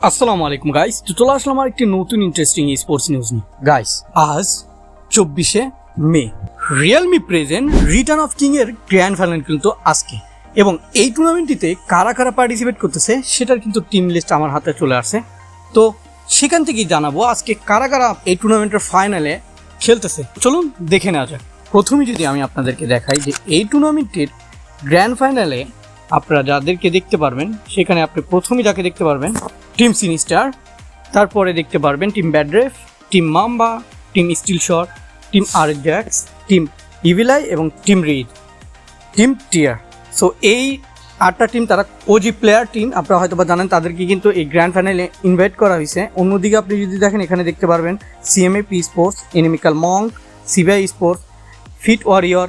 আসসালামু আলাইকুম গাইস তো চলে আসলাম আমার একটি নতুন ইন্টারেস্টিং স্পোর্টস নিউজ নিয়ে। গাইস আজ চব্বিশে May Realme present Return of King এর গ্র্যান্ড ফাইনাল কিন্তু আজকে। এবং এই টুর্নামেন্টটিতে কারা কারা পার্টিসিপেট করতেছে সেটার কিন্তু টিম লিস্ট আমার হাতে চলে আসছে। তো সেখান থেকেই জানাব আজকে কারা কারা এই টুর্নামেন্টের ফাইনালে খেলতেছে। চলুন দেখে নেওয়া যাক। প্রথমে যদি আমি আপনাদেরকে দেখাই যে এই টুর্নামেন্টের গ্র্যান্ড ফাইনালে আপনারা যাদেরকে দেখতে পারবেন সেখানে আপনি প্রথমেই যাকে দেখতে পারবেন টিম সিনিস্টার তারপরে দেখতে পারবেন team ব্যাড্রেফ team Mamba team steel shot team আর জ্যাক্স টিম ইভিলাই এবং team Reed team tear so এই আটটা টিম তারা ওজি প্লেয়ার টিম আপনারা হয়তো বা জানেন, তাদেরকে কিন্তু এই গ্র্যান্ড ফাইনালে ইনভাইট করা হয়েছে। অন্যদিকে আপনি যদি দেখেন, এখানে দেখতে পারবেন CMA P sports inimical Mong CBI sports fit warrior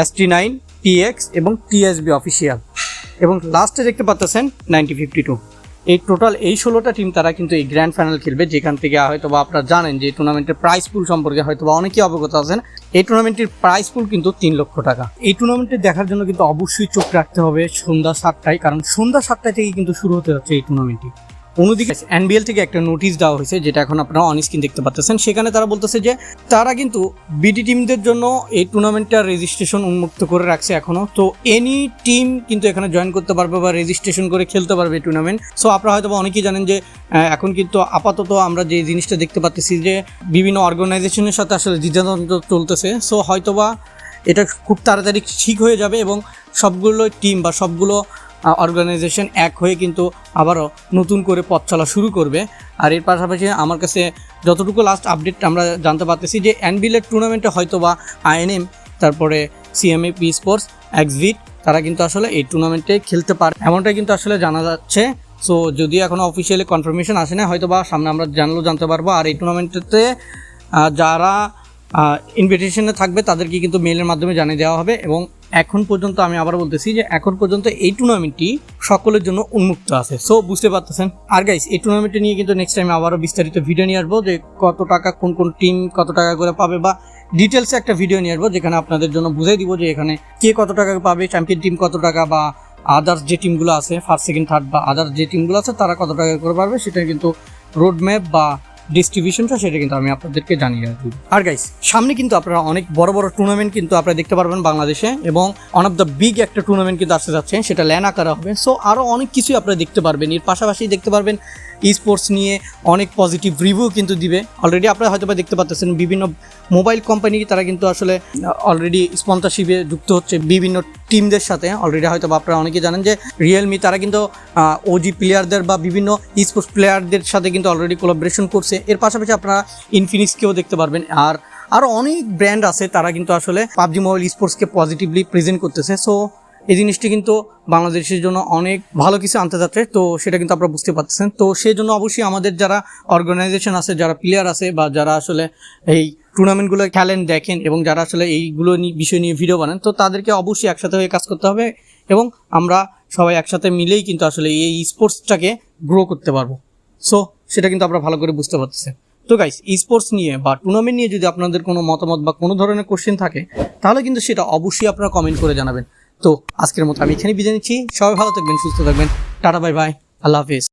S T nine TX এবং টিএসবি অফিসিয়াল এবং লাস্টে দেখতে পাচ্ছেন নাইনটি ফিফটি টু এই টোটাল এই ষোলোটা টিম তারা কিন্তু এই গ্র্যান্ড ফাইনাল খেলবে, যেখান থেকে হয়তো বা আপনারা জানেন যে টুর্নামেন্টের প্রাইস পুল সম্পর্কে হয়তো বা অনেকেই অবগত আছেন। এই টুর্নামেন্টের প্রাইস পুল কিন্তু তিন লক্ষ টাকা। এই টুর্নামেন্টে দেখার জন্য কিন্তু অবশ্যই চোখ রাখতে হবে সন্ধ্যা সাতটায়, কারণ সন্ধ্যা সাতটায় থেকে কিন্তু শুরু হতে যাচ্ছে এই টুর্নামেন্টটি অন্যদিকে এনবিএল থেকে একটা নোটিশ দেওয়া হয়েছে, যেটা এখন আপনারা অন স্ক্রিন দেখতে পাচ্ছেন সেখানে তারা বলতেছে যে, তারা কিন্তু বিডি টিমদের জন্য এই টুর্নামেন্টটার রেজিস্ট্রেশন উন্মুক্ত করে রাখছে এখনও। তো এনি টিম কিন্তু এখানে জয়েন করতে পারবে বা রেজিস্ট্রেশন করে খেলতে পারবে টুর্নামেন্ট সো আপনারা হয়তো অনেকেই জানেন যে এখন কিন্তু আপাতত আমরা যে জিনিসটা দেখতে পাচ্ছি যে, বিভিন্ন অর্গানাইজেশনের সাথে আসলে দ্বিধাদ্বন্দ্ব চলতেছে। সো হয়তোবা এটা খুব তাড়াতাড়ি ঠিক হয়ে যাবে এবং সবগুলো টিম বা সবগুলো অর্গানাইজেশন এক হয়ে কিন্তু আবারও নতুন করে পথ চলা শুরু করবে। আর এর পাশাপাশি আমার কাছে যতটুকু লাস্ট আপডেট আমরা জানতে পারতেছি যে অ্যানবিলের টুর্নামেন্টে হয়তো বা আইএনএম তারপরে সিএমএ পি স্পোর্টস এক্সভিট তারা কিন্তু আসলে এই টুর্নামেন্টে খেলতে পারে। এমনটাই কিন্তু আসলে জানা যাচ্ছে। সো যদি এখনও অফিসিয়ালি কনফার্মেশন আসে না হয়তো বা সামনে আমরা জানলেও জানতে পারব। আর এই টুর্নামেন্টেতে যারা ইনভিটেশনে থাকবে, তাদেরকে কিন্তু মেলের মাধ্যমে জানিয়ে দেওয়া হবে এবং এখন পর্যন্ত আমি আবার বলতেছি যে এখন পর্যন্ত এই টুর্নামেন্টটি সকলের জন্য উন্মুক্ত আছে। সো বুঝতে পারতেছেন? আর গাইস এই টুর্নামেন্টে নিয়ে কিন্তু নেক্সট টাইম আবারও বিস্তারিত ভিডিও নিয়ে আসব যে কত টাকা, কোন কোন টিম কত টাকা করে পাবে বা ডিটেলসে একটা ভিডিও নিয়ে আসব যেখানে আপনাদের জন্য বুঝাই দিব যে এখানে কে কত টাকা পাবে চ্যাম্পিয়ন টিম কত টাকা বা আদার্স যে টিমগুলো আছে ফার্স্ট সেকেন্ড থার্ড বা আদার্স যে টিমগুলো আছে, তারা কত টাকা করে পারবে সেটা কিন্তু রোড ম্যাপ বা ডিস্ট্রিবিউশনটা সেটা কিন্তু আমি আপনাদেরকে জানিয়ে রাখব। আর গাইস সামনে কিন্তু আপনারা অনেক বড় বড় টুর্নামেন্ট কিন্তু আপনারা দেখতে পারবেন বাংলাদেশে এবং ওয়ান অফ দ্য বিগ একটা টুর্নামেন্ট কিন্তু আসতে যাচ্ছে, সেটা ল্যান আকারে হবে। সো আরও অনেক কিছুই আপনারা দেখতে পারবেন। এর পাশাপাশি দেখতে পারবেন স্পোর্টস নিয়ে অনেক পজিটিভ রিভিউ কিন্তু দিবে। অলরেডি আপনারা হয়তো বা দেখতে পাচ্ছেন বিভিন্ন মোবাইল কোম্পানি তারা কিন্তু আসলে অলরেডি স্পন্সরশিপে যুক্ত হচ্ছে। বিভিন্ন টিমদের সাথে। অলরেডি হয়তো আপনারা অনেকে জানেন যে রিয়েলমি তারা কিন্তু ওজি প্লেয়ারদের বা বিভিন্ন স্পোর্টস প্লেয়ারদের সাথে কিন্তু অলরেডি কোলাবোরেশন করছে। এর পাশাপাশি আপনারা ইনফিনিক্সকেও দেখতে পারবেন। আর আরও অনেক ব্র্যান্ড আছে তারা কিন্তু আসলে পাবজি মোবাইল স্পোর্টসকে পজিটিভলি প্রেজেন্ট করতেছে। সো এই জিনিসটি কিন্তু বাংলাদেশের জন্য অনেক ভালো কিছু আনতে যাচ্ছে তো সেটা কিন্তু আপনারা বুঝতে পারতেছেন। তো সেই জন্য অবশ্যই আমাদের যারা অর্গানাইজেশন আছে, যারা প্লেয়ার আছে বা যারা আসলে এই টুর্নামেন্টগুলো খেলেন, দেখেন এবং যারা আসলে এইগুলো নিয়ে, বিষয় নিয়ে ভিডিও বানান, তো তাদেরকে অবশ্যই একসাথে হয়ে কাজ করতে হবে এবং আমরা সবাই একসাথে মিলেই কিন্তু আসলে এই স্পোর্টসটাকে গ্রো করতে পারব। সো সেটা কিন্তু আমরা ভালো করে বুঝতে পারতেছি তো গাইস স্পোর্টস নিয়ে বা টুর্নামেন্ট নিয়ে যদি আপনাদের কোনো মতামত বা কোনো ধরনের কোশ্চেন থাকে, তাহলে কিন্তু সেটা অবশ্যই আপনারা কমেন্ট করে জানাবেন। তো আজকের মতো আমি এখানে বিদায় নিচ্ছি। সবাই ভালো থাকবেন, সুস্থ থাকবেন। টাটা বাই বাই আল্লাহ হাফিজ।